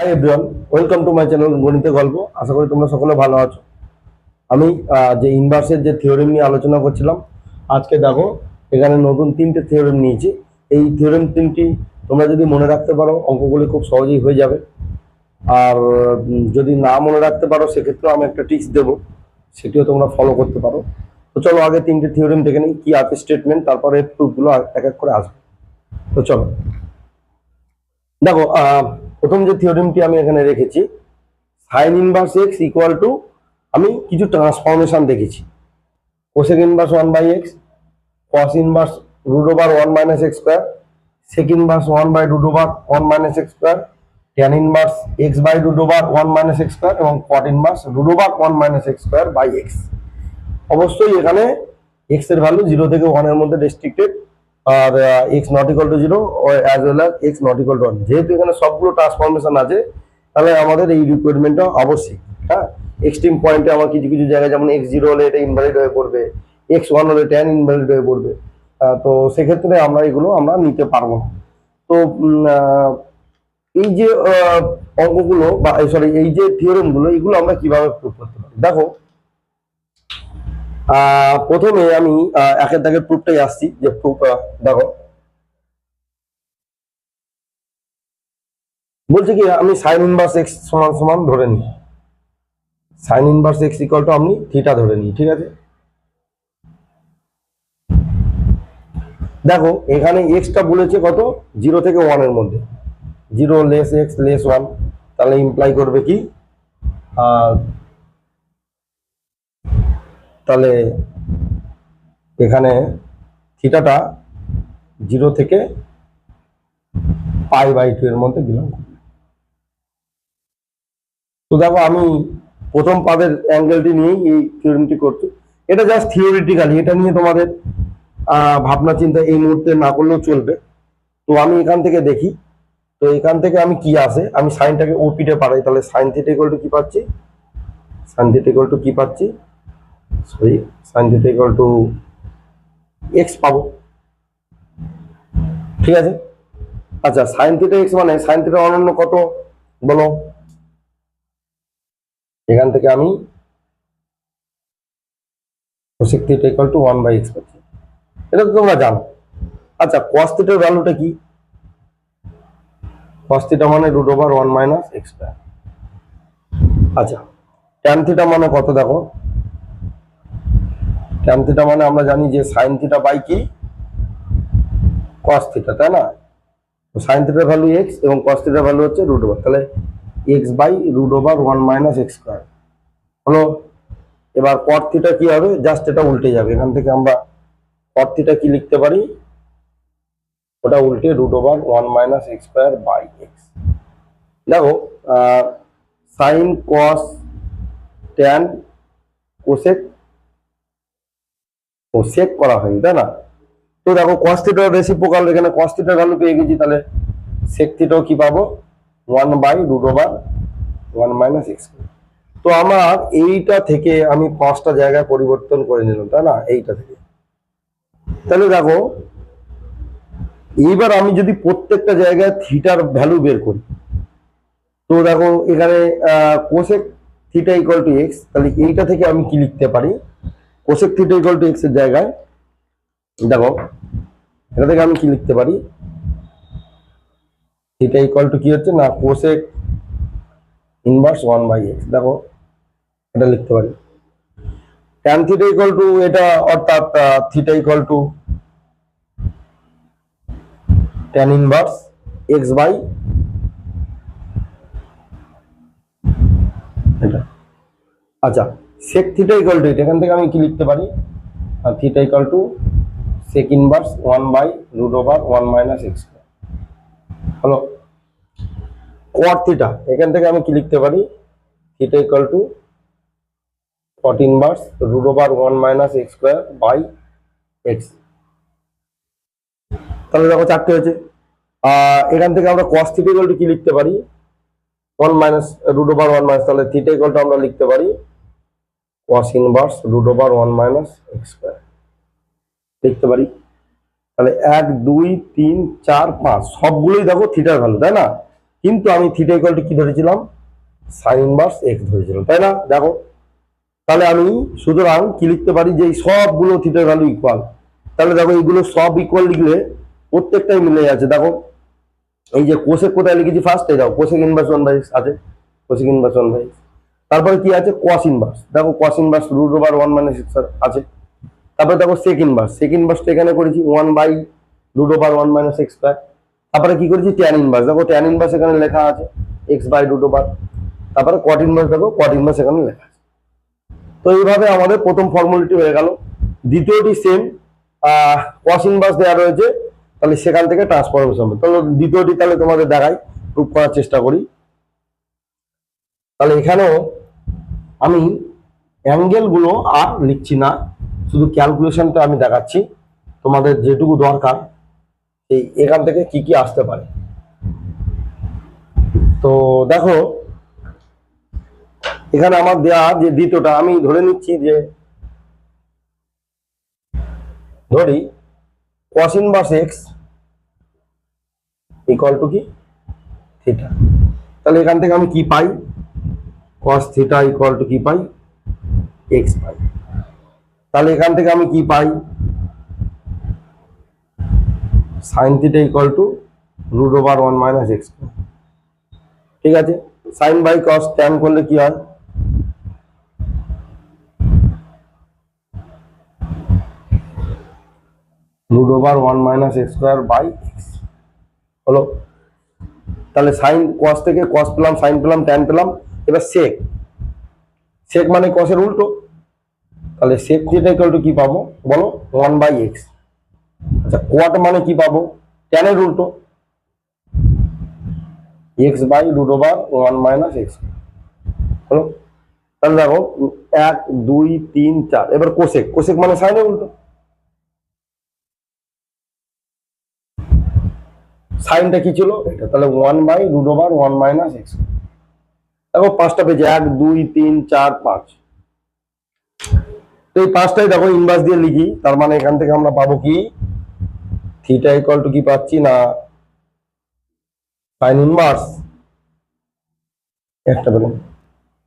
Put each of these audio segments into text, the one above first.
Hi everyone welcome to my channel গণিতে গল্প আশা করি তোমরা সকলে ভালো আছো। আমি যে ইনভার্সের যে থিওরেম নিয়ে আলোচনা করছিলাম, আজকে দেখো, এখানে নতুন তিনটে থিওরেম নিয়েছি। এই থিওরেম তিনটি তোমরা যদি মনে রাখতে পারো, অঙ্কগুলি খুব সহজেই হয়ে যাবে। আর যদি না মনে রাখতে পারো, সেক্ষেত্রেও আমি একটা টিপস দেবো। সেটিও তোমরা ফলো করতে পারো। তো চলো আগে তিনটে থিওরেম দেখে নিই, কী আছে স্টেটমেন্ট তারপরে প্রুফগুলো এক এক করে আসবে। তো চলো। দেখো প্রথম যে থিওরিমটি আমি এখানে রেখেছি sine inverse x equal to আমি কিছু ট্রান্সফরমেশন দেখেছি। Cosec inverse one by x cos inverse root over one minus x square sec inverse one by root over one minus x square tan inverse x by root over one minus x square এবং cot inverse root over one minus x square by x অবশ্যই এখানে এক্সের value zero থেকে ওয়ানের মধ্যে restricted R x not equal to zero as well as x not equal to one যেহেতু এখানে সবগুলো ট্রান্সফরমেশন আছে, তাহলে আমাদের এই রিকোয়ারমেন্টটা অবশ্যই হ্যাঁ? এক্সট্রিম পয়েন্টে আমার কিছু কিছু জায়গায় যেমন এক্স জিরো হলে এটা ইনভ্যালিড হয়ে পড়বে এক্স ওয়ান হলে ট্যান ইনভ্যালিড হয়ে পড়বে তো সেক্ষেত্রে আমরা এগুলো আমরা নিতে পারব না। তো এই যে অঙ্কগুলো বা সরি এই যে থিওরেমগুলো এগুলো আমরা কীভাবে প্রুভ করতে পারি? দেখো প্রথমে আমি একের দাগের প্রুফটাই আসছি, যে প্রুফ দেখো। বলছে কি, আমি সাইন ইনভার্স এক্স সমান সমান ধরে নিই। Sine inverse x equal to আমি থিটা ধরে নিই, ঠিক আছে? দেখো, এখানে এক্সটা বলেছে কত? জিরো থেকে ওয়ানের মধ্যে। Zero less x less one তাহলে ইমপ্লাই করবে কি? তাহলে এখানে থিটাটা জিরো থেকে পাই বাই টু এর মধ্যে বিলং করবে। তো দেখো আমি প্রথম পাদের অ্যাঙ্গেলটি নিয়েই এই থিওরিমটি করছি। এটা জাস্ট থিওরিটিক্যালি এটা নিয়ে তোমাদের ভাবনা চিন্তা এই মুহূর্তে না করলেও চলবে। তো আমি এখান থেকে দেখি। তো এখান থেকে আমি কি আসে? আমি সাইনটাকে ওপিটে পাঠাই তাহলে সাইন থিটা টু কি পাচ্ছি? সাইন থিটা টু কি পাচ্ছি? Sorry sine theta equal to x পাবো। ঠিক আছে? আচ্ছা সাইন থিটা এক্স মানে সাইন থিটা অনন্য কত? বলো। এখান থেকে আমি cosec theta to one by x পাচ্ছি। এটা তো তোমরা জানো। আচ্ছা কস থিটার ভ্যালুটা কি? কস মানে root over one minus x আচ্ছা ট্যান থিটা মানে কত দেখো? ট্যান থিটা মানে আমরা জানি যে সাইন থিটা বাই কি? কস থিটা তাই না? সাইন থিটার ভ্যালু এক্স এবং কস থিটার ভ্যালু হচ্ছে রুট ওভার তাহলে x by root over one minus x square হলো, এবার কট থিটা কি হবে? জাস্ট এটা উল্টে যাবে, এখান থেকে আমরা কট থিটা কি লিখতে পারি? ওটা উল্টে root over one minus x square by x দেখো সাইন কস ট্যান কোসেক ও সেক করা হয়নি, তাই না? তো দেখো কস থিটার রেসিপ্রোকাল এখানে কস থিটার ভ্যালু পেয়ে গেছি, তাহলে সেক থিটাও কি পাবো? One by root over one minus x তো আমার এইটা থেকে আমি পাঁচটা জায়গায় পরিবর্তন করে নিলাম, তাই না? এইটা থেকে। তাহলে দেখো, এইবার আমি যদি প্রত্যেকটা জায়গায় থিটার ভ্যালু বের করি, তো দেখো এখানে cosec theta equal to x তাহলে এইটা থেকে আমি কি লিখতে পারি? কোসেক থিটা ইকুয়াল টু এক্সের জায়গায়। দেখো, এটা থেকে আমি কি লিখতে পারি? থিটা ইকুয়াল টু কি হচ্ছে? না cosec inverse one by x দেখো, এটা লিখতে পারি। ট্যান থিটা ইকুয়াল টু এটা অর্থাৎ theta equal to tan inverse x by এটা। আচ্ছা সেক থিটা ইকুয়াল টু এখান থেকে আমি কি লিখতে পারি? Theta equal to sec inverse one by root over one minus x হলো কোয়ার থিটা এখান থেকে আমি কি লিখতে পারি? Theta equal to cot inverse root over one minus x square by x তাহলে দেখো চারটে হয়েছে। এখান থেকে আমরা কস থিটা ইকুয়াল টু কি লিখতে পারি? One minus root over one minus তাহলে থিটা ইকুয়াল টু আমরা লিখতে পারি cos inverse, root over one minus x square. লিখতে পারি? তাহলে এক, দুই, তিন, চার, পাঁচ, সবগুলোই দেখো থিটার ভ্যালু, তাই না? কিন্তু আমি থিটা ইকুয়াল টু কি ধরেছিলাম? সাইন ইনভার্স এক্স ধরেছিলাম, তাই না? দেখো, তাহলে আমি সুতরাং কি লিখতে পারি? যে সবগুলো থিটার ভ্যালু ইকুয়াল তাহলে দেখো, এইগুলো সব ইকুয়াল লিখলে প্রত্যেকটাই মিলে যাচ্ছে, দেখো। এই যে কোষেক কোথায় লিখেছি ফার্স্ট এই দেখো কোষেক ইনভার্স ওয়ান বাই আছে। কোষেক ইনভার্স ওয়ান বাই তারপরে কি আছে? কস ইনভার্স দেখো cos inverse root over one minus x আছে। তারপরে দেখো সেক ইনভার্স সেক ইনভার্সটা এখানে করেছি one by root over one minus x square তারপরে কি করেছি? ট্যান ইনভার্স দেখো ট্যান ইনভার্স এখানে লেখা আছে এক্স বাই রুট ওভার তারপরে কট ইনভার্স দেখো কট ইনভার্স এখানে লেখা আছে। তো এইভাবে আমাদের প্রথম ফর্মুলাটি হয়ে গেল। দ্বিতীয়টি সেম কস ইনভার্স দেওয়া রয়েছে। তাহলে সেখান থেকে ট্রান্সফরমেশন হবে। তাহলে দ্বিতীয়টি তাহলে তোমাদের দেখাই। প্রুভ করার চেষ্টা করি। তাহলে এখানেও আমি অ্যাঙ্গেলগুলো আর লিখছি না, শুধু ক্যালকুলেশনটা আমি দেখাচ্ছি। তোমাদের যেটুকু দরকার, এই এখান থেকে কি কি আসতে পারে। তো দেখো, এখানে আমার দেয়া যে দ্বিতীয়টা, আমি ধরে নিচ্ছি যে, ধরি cos inverse x equal to কি? থিটা তাহলে এখান থেকে আমি কি পাই? Cos থিটা ইকুয়াল টু কি পাই? এক্স পাই। তাহলে এখান থেকে আমি কি পাই? Sine theta equal to root over one minus x ঠিক আছে? সাইন বাই কস ট্যান করলে কি হয়? Root over one minus x square by x হলো? তাহলে সাইন কস থেকে কস পেলাম সাইন পেলাম ট্যান পেলাম। এবার সেক সেক মানে কসের উল্টো। তাহলে সেক যেটা ইকুয়াল টু কি পাবো? বলো ওয়ান বাই এক্স আচ্ছা কোয়াট মানে কি পাবো? ট্যানের উল্টো। X by root over one minus x হলো তাহলে দেখো, এক, দুই, তিন, চার। এবার কোসেক কোসেক মানে সাইনের উল্টো। সাইনটা কি ছিল? এটা। তাহলে one by root over one minus x দেখো পাঁচটা পেয়েছে, এক, দুই, তিন, চার, পাঁচ। তো এই পাঁচটাই দেখো ইনভার্স দিয়ে লিখি, তার মানে এখান থেকে আমরা পাবো কি? থিটা ইকুয়াল টু কি পাচ্ছি না? সাইন ইনভার্স একটা পেলাম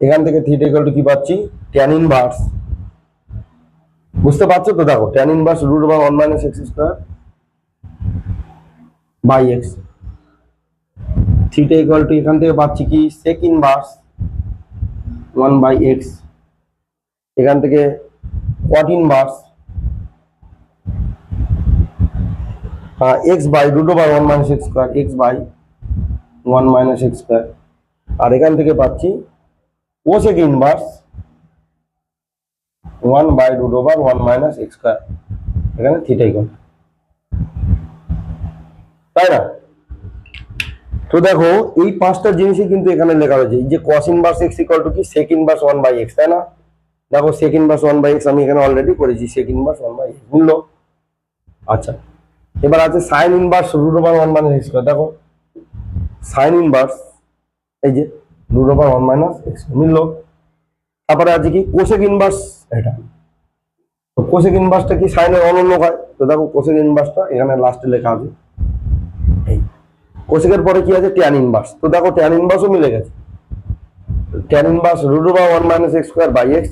এখান থেকে থিটা ইকুয়াল টু কি পাচ্ছি? ট্যান ইনভার্স বুঝতে পারছ তো দেখো tan inverse root over one minus x square by x theta equal to এখান থেকে পাচ্ছি কি sec inverse one by x এখান থেকে cot inverse x by root over one minus x square x by one minus x square আর এখান থেকে পাচ্ছি cosec inverse one by root over one minus x square এখানে theta equal তাই না? তো দেখো, এই পাঁচটা জিনিসই কিন্তু এখানে লেখা রয়েছে। যে cos inverse x equal to কি? Sec inverse one by x তাই না? দেখো sec inverse one by x আমি এখানে অলরেডি করেছি sec inverse one by x বুঝলো? আচ্ছা এবার আছে sine inverse root over one minus x দেখো। সাইন ইনভার্স এই যে root over one minus x মিললো তারপরে আছে কি? কোসেক ইনভার্স এটা। তো কোসেক ইনভার্সটা কি? সাইনের অনন্য হয়। তো দেখো কোসেক ইনভার্সটা এখানে লাস্টে লেখা আছে। কোসেকের পরে কি আছে? ট্যান ইনভার্স তো দেখো ট্যান ইনভার্সও মিলে গেছে। Tan inverse root over one minus x square by x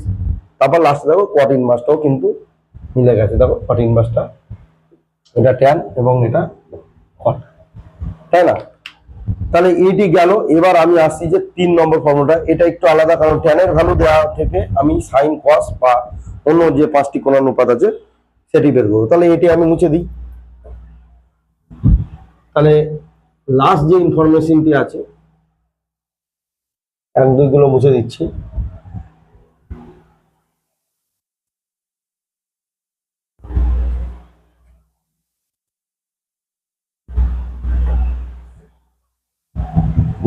তারপর লাস্টে দেখো কট ইনভার্সটাও কিন্তু মিলে গেছে। দেখো কট ইনভার্সটা এটা ট্যান এবং এটা কট তাই না? তাহলে এইটি গেল। এবার আমি আসছি যে তিন নম্বর ফর্মুলাটা এটা একটু আলাদা, কারণ ট্যানের ভ্যালু দেওয়া থেকে আমি সাইন কস বা অন্য যে পাঁচটি কোণানুপাত আছে, সেটি বের করব। তাহলে এটি আমি মুছে দিই। তাহলে লাস্ট যে ইনফরমেশনটি আছে, এক দুইগুলো মুছে দিচ্ছি।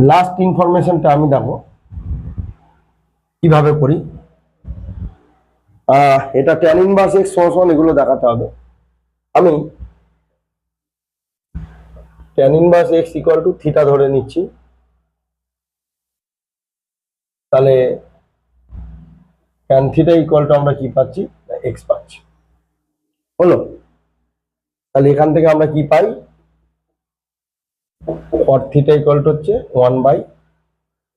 লাস্ট ইনফরমেশনটা আমি দেখো কীভাবে করি? এটা ট্যান ইনভার্স এক্স এগুলো দেখাতে হবে। আমি tan inverse x equal to theta ধরে নিচ্ছি। তাহলে ট্যান থিটা ইকুয়াল টু আমরা কি পাচ্ছি? এক্স পাচ্ছি। হলো? তাহলে এখান থেকে আমরা কি পাই? কট থিটা ইকুয়াল টু হচ্ছে ওয়ান বাই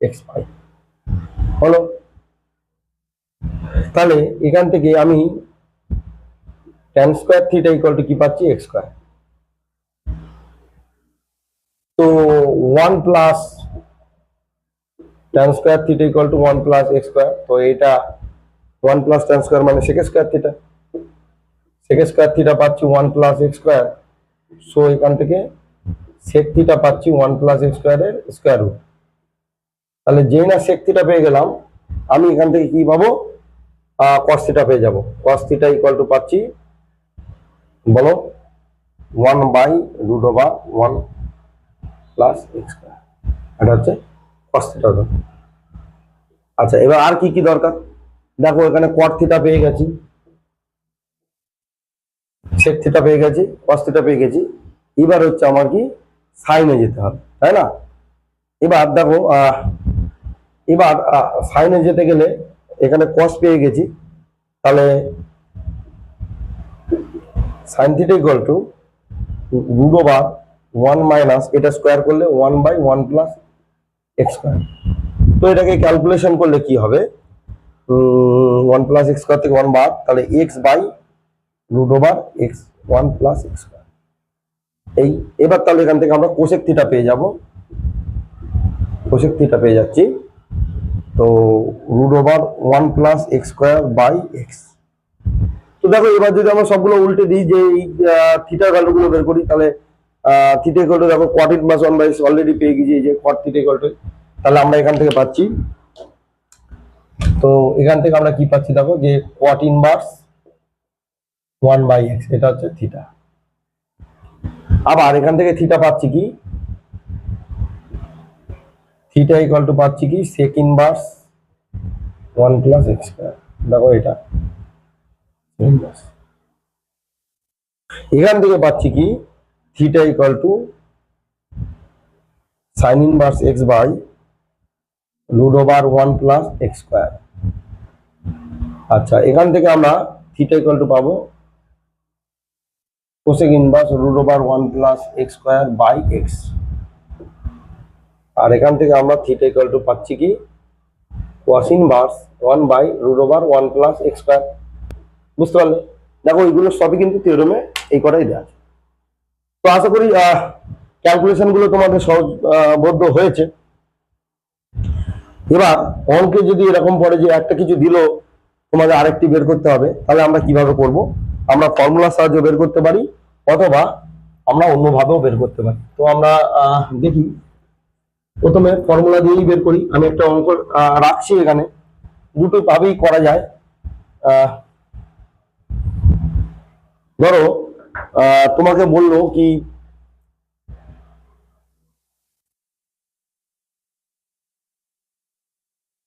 এক্স পাই। হলো? তাহলে এখান থেকে আমি tan square theta equal to কি পাচ্ছি? এক্স স্কোয়ার তো one plus tan square theta equal to one plus x square তো এটা ওয়ান প্লাস ট্যান স্কোয়ার মানে second square theta second square theta পাচ্ছি one plus x square so এখান থেকে sec theta পাচ্ছি ওয়ান প্লাস এক্স স্কোয়ারের square root তাহলে যেই না সেক থিটা পেয়ে গেলাম, আমি এখান থেকে কি পাবো? কস থিটা পেয়ে যাব। কস থিটা ইকুয়াল টু পাচ্ছি, বলো one by root over one plus x square এটা হচ্ছে কস থিটা আচ্ছা এবার আর কি কি দরকার? দেখো, এখানে কট থিটা পেয়ে গেছি। সেক থিটা পেয়ে গেছি কস থিটা পেয়ে গেছি। এবার হচ্ছে আমার কি? সাইনে যেতে হবে, তাই না? এবার দেখো এবার সাইনে যেতে গেলে এখানে কস পেয়ে গেছি। তাহলে sine theta to root over one minus এটা স্কোয়ার করলে one by one plus x square তো এটাকে ক্যালকুলেশন করলে কি হবে? ওয়ান প্লাস এক্স স্কোয়ার থেকে ওয়ান বাদ, তাহলে x by root over x one plus x এই, এবার তাহলে এখান থেকে আমরা কোশেক থিটা পেয়ে যাব। কোশেক থিটা পেয়ে যাচ্ছি। তো root over one plus x square by x তো দেখো, এবার যদি আমরা সবগুলো উল্টে দিই, যে এই থিটার ভ্যালুগুলো বের করি, তাহলে থিটা টু দেখো cot inverse one by already পেয়ে গেছি, এই যে কট থিটা ইকুয়াল তাহলে আমরা এখান থেকে পাচ্ছি। তো এখান থেকে আমরা কি পাচ্ছি দেখো, যে cot inverse one by x এটা হচ্ছে থিটা আবার এখান থেকে থিটা পাচ্ছি কি? থিটা ইকুয়াল টু পাচ্ছি কি? Sec inverse one plus x দেখো এটা। Inverse। এখান থেকে পাচ্ছি কি? Theta equal to sine inverse x by root over one plus x square আচ্ছা এখান থেকে আমরা থিটা ইকুয়াল টু পাবো cosec inverse root over one plus x square by x আর এখান থেকে আমরা থিটা ইকুয়াল টু পাচ্ছি কি? Cos inverse one by root over one plus x square বুঝতে পারলে? দেখো, এইগুলো সবই কিন্তু থিওরেমে এই কটাই দেওয়া আছে। তো আশা করি ক্যালকুলেশনগুলো তোমাদের সহজবোধ্য হয়েছে। এবার, অঙ্কে যদি এরকম পড়ে যে একটা কিছু দিল, তোমাদের আরেকটি বের করতে হবে, তাহলে আমরা কীভাবে করব? আমরা ফর্মুলার সাহায্যে বের করতে পারি, অথবা আমরা অন্যভাবেও বের করতে পারি। তো আমরা দেখি। প্রথমে ফর্মুলা দিয়েই বের করি। আমি একটা অঙ্ক রাখছি এখানে। দুটো ভাবেই করা যায়। ধরো তোমাকে বলল কি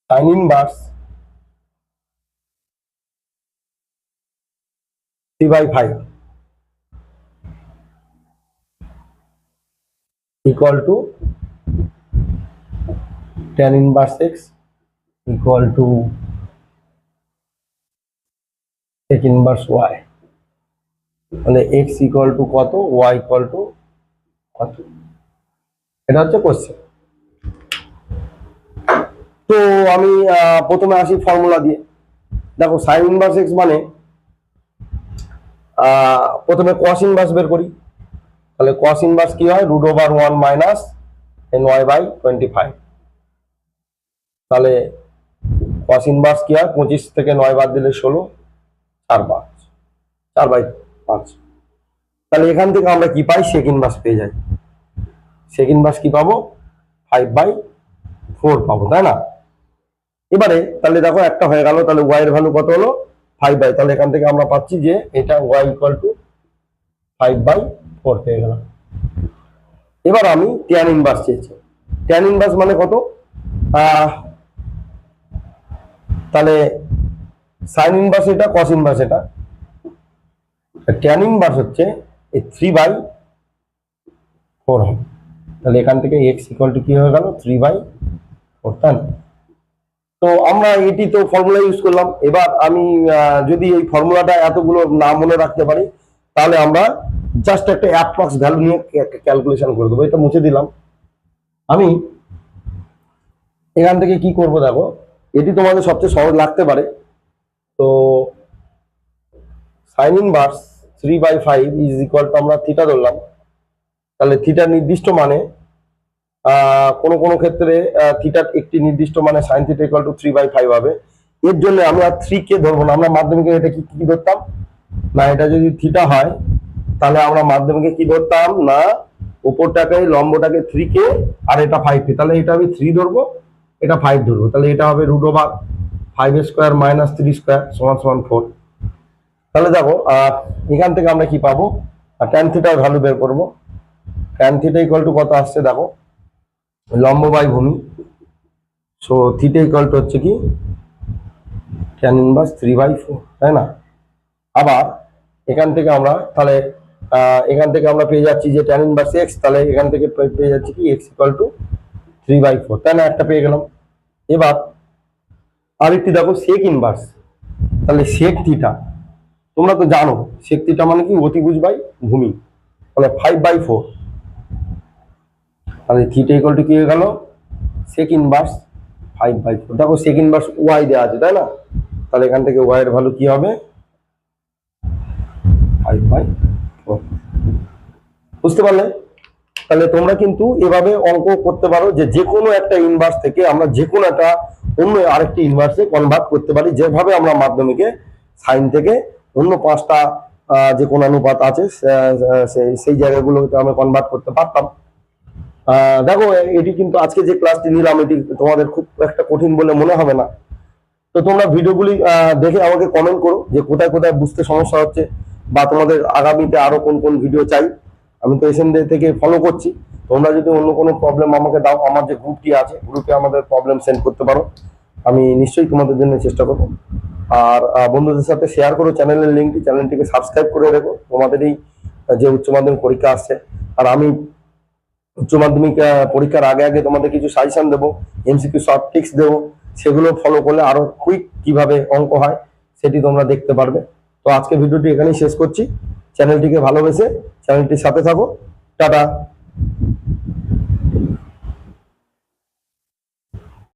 sine inverse three by five equal to tan inverse x equal to sec inverse y মানে x equal টু কত ওয়াই equal টু কত? এটা হচ্ছে কোশ্চেন তো আমি প্রথমে আসি ফর্মুলা দিয়ে। দেখো সাইন ইনভার্স এক্স মানে প্রথমে কস ইনভার্স বের করি। তাহলে কস ইনভার্স কি হয়? Root over one minus n y by twenty five তাহলে কস ইনভার্স কি হয়? পঁচিশ থেকে নয় বাদ দিলে ষোলো, চার পাঁচ চার বাই পাঁচ। তাহলে এখান থেকে আমরা কি পাই? সেকেন্ড ইনভার্স পেয়ে যাই। সেকেন্ড ইনভার্স কি পাবো? ফাইভ বাই ফোর পাবো, তাই না? এবারে তাহলে দেখো একটা হয়ে গেল, তাহলে ওয়াই এর ভ্যালু কত হলো? ফাইভ বাই তাহলে এখান থেকে আমরা পাচ্ছি যে এটা y equal to five by four পেয়ে গেলাম। এবার আমি ট্যান ইনভার্স চেয়েছি। ট্যান ইনভার্স মানে কত? তাহলে সাইন ইনভার্স এটা কস ইনভার্স এটা। ট্যান ইনভার্স হচ্ছে এই থ্রি বাই ফোর হবে। তাহলে এখান থেকে এক্স ইকুয়াল টু কি হয়ে গেল? থ্রি বাই ফোর তাই তো আমরা এটি তো ফর্মুলা ইউজ করলাম। এবার আমি যদি এই ফর্মুলাটা এতগুলো না মনে রাখতে পারি, তাহলে আমরা জাস্ট একটা অ্যাপ্রক্স ভ্যালু নিয়ে ক্যালকুলেশন করে দেবো। এটা মুছে দিলাম। আমি এখান থেকে কি করব দেখো? এটি তোমাদের সবচেয়ে সহজ লাগতে পারে। তো sine inverse three by five is equal to আমরা থিটা ধরলাম। তাহলে থিটার নির্দিষ্ট মানে কোনো কোনো ক্ষেত্রে থিটার একটি নির্দিষ্ট মানে sine theta equal to three by five হবে। এর জন্য আমরা থ্রি কে ধরবো না। আমরা মাধ্যমিকে এটা কি কি ধরতাম? না, এটা যদি থিটা হয়, তাহলে আমরা মাধ্যমিকে কি ধরতাম? না, উপরটাকে, লম্বটাকে থ্রি কে, আর এটা ফাইভ কে। তাহলে এটা আমি থ্রি ধরবো, এটা ফাইভ ধরবো। তাহলে এটা হবে root over five square minus three square সমান সমান ফোর তাহলে দেখো এখান থেকে আমরা কি পাবো? ট্যান থিটার ভ্যালু বের করব। ট্যান থিটা ইকুয়াল টু কত আসছে দেখো? লম্ব বাই ভূমি। সো থিটা ইকুয়াল টু হচ্ছে কি? Tan inverse three by four তাই না? আবার এখান থেকে আমরা তাহলে এখান থেকে আমরা পেয়ে যাচ্ছি যে ট্যান ইনভার্স এক্স তাহলে এখান থেকে পেয়ে যাচ্ছি কি? X equal to three by four তাই না? একটা পেয়ে গেলাম। এবার আরেকটি দেখো সেক ইনভার্স তাহলে সেক থিটা তোমরা তো জানো সেক থিটা মানে কি? অতিভুজ বাই ভূমি। তাহলে ফাইভ বাই ফোর তাহলে থিটা ইকুয়াল টু কি হয়ে গেল? Sec inverse five by four দেখো সেক ইনভার্স ওয়াই দেওয়া আছে, তাই না? তাহলে এখান থেকে ওয়াই এর ভ্যালু কি হবে? ফাইভ বাই ফোর বুঝতে পারলে? তাহলে তোমরা কিন্তু এভাবে অঙ্ক করতে পারো যে যে কোনো একটা ইনভার্স থেকে আমরা যে কোনো একটা অন্য আরেকটি ইনভার্সে কনভার্ট করতে পারি, যেভাবে আমরা মাধ্যমিকে সাইন থেকে অন্য পাঁচটা যে কোন অনুপাত আছে, সে- সে- সেই জায়গাগুলোকে আমি কনভার্ট করতে পারতাম। দেখো, এটি কিন্তু আজকে যে ক্লাসটি নিলাম, এটি তোমাদের খুব একটা কঠিন বলে মনে হবে না। তো তোমরা ভিডিওগুলি দেখে আমাকে কমেন্ট করো যে কোথায় কোথায় বুঝতে সমস্যা হচ্ছে বা তোমাদের আগামীতে আরও কোন কোন ভিডিও চাই। আমি তো এসএন থেকে ফলো করছি। তোমরা যদি অন্য কোনো প্রবলেম আমাকে দাও, আমার যে গ্রুপটি আছে গ্রুপে আমাদের প্রবলেম সেন্ড করতে পারো। আমি নিশ্চয়ই তোমাদের জন্য চেষ্টা করব। আর বন্ধুদের সাথে শেয়ার করো চ্যানেলের লিঙ্কটি চ্যানেলটিকে সাবস্ক্রাইব করে রেখো। তোমাদের এই যে উচ্চ মাধ্যমিক পরীক্ষা আসছে, আর আমি উচ্চ মাধ্যমিক পরীক্ষার আগে আগে তোমাদের কিছু সাজেশন দেবো এমসিকিউ শর্ট টিক্স দেবো, সেগুলো ফলো করলে আরও কুইক কীভাবে অঙ্ক হয় সেটি তোমরা দেখতে পারবে। তো আজকে ভিডিওটি এখানেই শেষ করছি। চ্যানেলটিকে ভালোবেসে চ্যানেলটির সাথে থাকো। টাটা!